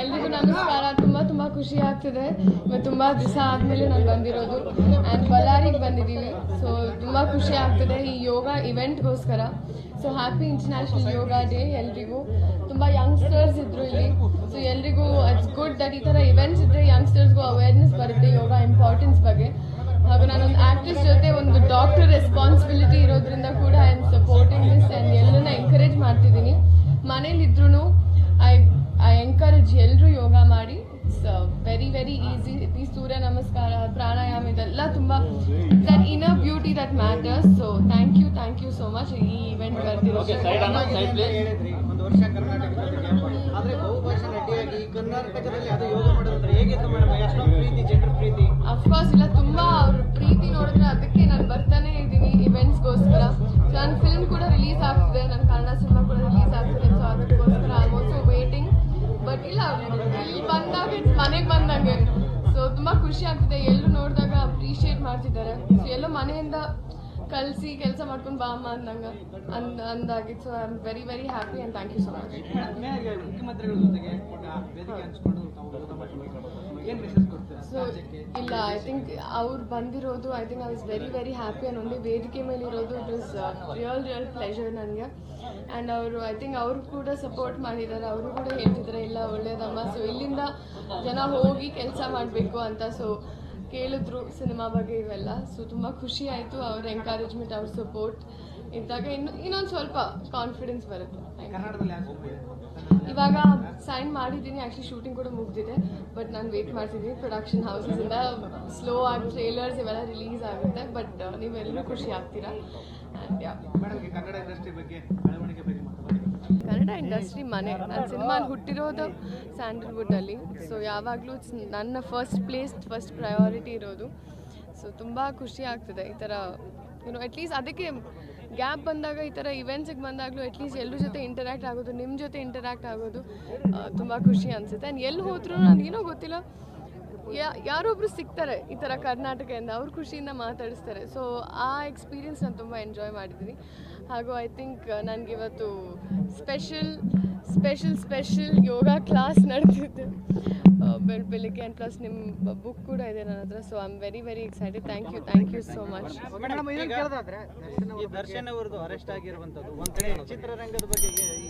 ಎಲ್ರಿಗೂ ನಮಸ್ಕಾರ. ತುಂಬ ತುಂಬ ಖುಷಿ ಆಗ್ತಿದೆ. ತುಂಬ ದಿವಸ ಆದಮೇಲೆ ನಾನು ಬಂದಿರೋದು. ಆ್ಯಂಡ್ ಬಳ್ಳಾರಿಗೆ ಬಂದಿದ್ದೀವಿ ಸೊ ತುಂಬ ಖುಷಿ ಆಗ್ತಿದೆ ಈ yoga ಇವೆಂಟ್ಗೋಸ್ಕರ so happy international yoga day ಎಲ್ರಿಗೂ. ತುಂಬ ಯಂಗ್ಸ್ಟರ್ಸ್ ಇದ್ರು ಇಲ್ಲಿ. ಸೊ ಎಲ್ರಿಗೂ ಇಟ್ಸ್ ಗುಡ್ ದಟ್ ಈ ಥರ ಇವೆಂಟ್ಸ್ ಇದ್ದರೆ ಯಂಗ್ಸ್ಟರ್ಸ್ಗೂ ಅವೇರ್ನೆಸ್ ಬರುತ್ತೆ ಯೋಗ ಇಂಪಾರ್ಟೆನ್ಸ್ ಬಗ್ಗೆ. ಹಾಗೂ ನಾನೊಂದು ಆಕ್ಟ್ರೆಸ್ ಜೊತೆ ಒಂದು ಡಾಕ್ಟರ್ ರೆಸ್ಪಾನ್ಸಿಬಿಲಿಟಿ ಇರೋದ್ರಿಂದ ಕೂಡ I am supporting this and ಎಲ್ಲರನ್ನ ಎಂಕರೇಜ್ ಮಾಡ್ತಿದ್ದೀನಿ. ಮನೇಲಿದ್ರೂ ವೆರಿ ಈಸಿ ಈ ಸೂರ್ಯ ನಮಸ್ಕಾರ ಪ್ರಾಣಾಯಾಮ ಇದೆಲ್ಲ ತುಂಬಾ that in a beauty that matters so thank you thank you so much ಈ ಇವೆಂಟ್ ಬರ್ತಿರೋದು ಹೇಳಿದ್ರಿ ಒಂದು ವರ್ಷ ಕರ್ನಾಟಕ ಜೊತೆಗೆ ಆದ್ರೆ ಬಹುಭಾಷಾ ನಟಿಯಾಗಿ ಕರ್ನಾಟಕದಲ್ಲಿ ಅದು ಯೋಗ ಮಾಡೋದಂದ್ರೆ ಹೇಗಿತ್ತು ಮೇಡಮ್ ಎಷ್ಟೊಂದು ಪ್ರೀತಿ ಜನರ ಪ್ರೀತಿ? ಅಫ್ಕೋರ್ಸ್ ಇಲ್ಲ ತುಂಬಾ ಅವ್ರ ಪ್ರೀತಿ ನೋಡಿದ್ರೆ ಅದಕ್ಕೆ ನಾನು ಬರ್ತಾನೆ ಇದ್ದೀನಿ ಇವೆಂಟ್ಸ್ಗೋಸ್ಕರ ಸೊ ನನ್ನ ಫಿಲ್ಮ್ ಕೂಡ ರಿಲೀಸ್ ಆಗ್ತಿದೆ ಮನೆಗೆ ಬಂದಂಗೆ ಸೊ ತುಂಬ ಖುಷಿ ಆಗ್ತಿದೆ. ಎಲ್ಲೂ ನೋಡಿದಾಗ ಅಪ್ರಿಷಿಯೇಟ್ ಮಾಡ್ತಿದ್ದಾರೆ. ಸೊ ಎಲ್ಲೋ ಮನೆಯಿಂದ ಕಲಿಸಿ ಕೆಲಸ ಮಾಡ್ಕೊಂಡು ಬಾ ಅಮ್ಮ ಅಂದಂಗೆ ಅಂದ ಅಂದಾಗಿತ್ತು so I am very very happy and thank you so much ಮುಖ್ಯಮಂತ್ರಿಗಳ ಜೊತೆಗೆ ವೇದಿಕೆ ಹಂಚ್ಕೊಂಡು ಸೊ ಇಲ್ಲ ಐ ಥಿಂಕ್ ಅವ್ರು ಬಂದಿರೋದು I think I was very very happy and ಒಂದೇ ವೇದಿಕೆ ಮೇಲೆ ಇರೋದು it is real real pleasure ನನಗೆ. ಆ್ಯಂಡ್ ಅವರು ಐ ಥಿಂಕ್ ಅವರು ಕೂಡ ಸಪೋರ್ಟ್ ಮಾಡಿದ್ದಾರೆ ಅವರು ಕೂಡ ಹೇಳ್ತಿದ್ದಾರೆ ಇಲ್ಲ ಒಳ್ಳೇದಮ್ಮ. ಸೊ ಇಲ್ಲಿಂದ ಜನ ಹೋಗಿ ಕೆಲಸ ಮಾಡಬೇಕು ಅಂತ ಸೊ ಕೇಳಿದ್ರು ಸಿನಿಮಾ ಬಗ್ಗೆ ಇವೆಲ್ಲ. ಸೊ ತುಂಬ ಖುಷಿ ಆಯಿತು ಅವ್ರ ಎಂಕರೇಜ್ಮೆಂಟ್ ಅವ್ರ ಸಪೋರ್ಟ್ ಇದ್ದಾಗ ಇನ್ನು ಇನ್ನೊಂದು ಸ್ವಲ್ಪ ಕಾನ್ಫಿಡೆನ್ಸ್ ಬರುತ್ತೆ. ಇವಾಗ ಸೈನ್ ಮಾಡಿದ್ದೀನಿ. ಆ್ಯಕ್ಚುಲಿ ಶೂಟಿಂಗ್ ಕೂಡ ಮುಗಿದಿದೆ ಬಟ್ ನಾನು ವೇಟ್ ಮಾಡ್ತಿದ್ದೀನಿ ಪ್ರೊಡಕ್ಷನ್ ಹೌಸಸಿಂದ ಸ್ಲೋ ಆಗಿ ಟ್ರೇಲರ್ಸ್ ಇವೆಲ್ಲ ರಿಲೀಸ್ ಆಗುತ್ತೆ ಬಟ್ ನೀವೆಲ್ಲರೂ ಖುಷಿ ಆಗ್ತೀರಾ? ಕನ್ನಡ ಇಂಡಸ್ಟ್ರಿ ಬಗ್ಗೆ ಕನ್ನಡ ಇಂಡಸ್ಟ್ರಿ ಮನೆ. ನಾನು ಸಿನಿಮಾ ಹುಟ್ಟಿರೋದು ಸ್ಯಾಂಡಲ್ವುಡ್ಡಲ್ಲಿ ಸೊ ಯಾವಾಗಲೂ ನನ್ನ ಫಸ್ಟ್ ಪ್ಲೇಸ್ ಫಸ್ಟ್ ಪ್ರಯಾರಿಟಿ ಇರೋದು. ಸೊ ತುಂಬ ಖುಷಿ ಆಗ್ತದೆ ಈ ಥರ ನೋ ಅಟ್ಲೀಸ್ಟ್ ಅದಕ್ಕೆ ಗ್ಯಾಪ್ ಬಂದಾಗ ಈ ಥರ ಇವೆಂಟ್ಸಿಗೆ ಬಂದಾಗಲೂ ಅಟ್ಲೀಸ್ಟ್ ಎಲ್ಲರ ಜೊತೆ ಇಂಟರ್ಯಾಕ್ಟ್ ಆಗೋದು ನಿಮ್ಮ ಜೊತೆ ಇಂಟರ್ಯಾಕ್ಟ್ ಆಗೋದು ತುಂಬ ಖುಷಿ ಅನಿಸುತ್ತೆ. ಆ್ಯಂಡ್ ಎಲ್ಲಿ ಹೋದ್ರು ನನಗೇನೋ ಗೊತ್ತಿಲ್ಲ, ಯಾ, ಯಾರೊಬ್ರು ಸಿಗ್ತಾರೆ ಈ ಥರ ಕರ್ನಾಟಕದಿಂದ, ಅವ್ರ ಖುಷಿಯಿಂದ ಮಾತಾಡಿಸ್ತಾರೆ. ಸೊ ಆ ಎಕ್ಸ್ಪೀರಿಯನ್ಸ್ ನಾನು ತುಂಬ ಎಂಜಾಯ್ ಮಾಡಿದ್ದೀನಿ. ಹಾಗೂ I think ನನಗಿವತ್ತು special special special yoga class ನಡೆದಿದ್ದು ಬೆಳ್ ಕ್ಲಾಸ್ ನಿಮ್ಮ ಬುಕ್ ಕೂಡ ಇದೆ ನನ್ನ ಹತ್ರ so I am very very excited thank you thank you so much madam ಇದನ್ನ ಕೇಳೋದಾದ್ರೆ ಈ ದರ್ಶನ್ ಅವರದು ಅರೆಸ್ಟ್ ಆಗಿರುವಂತದ್ದು ಒಂದ್ ಕಡೆ ಚಿತ್ರರಂಗದ ಬಗ್ಗೆ ಈ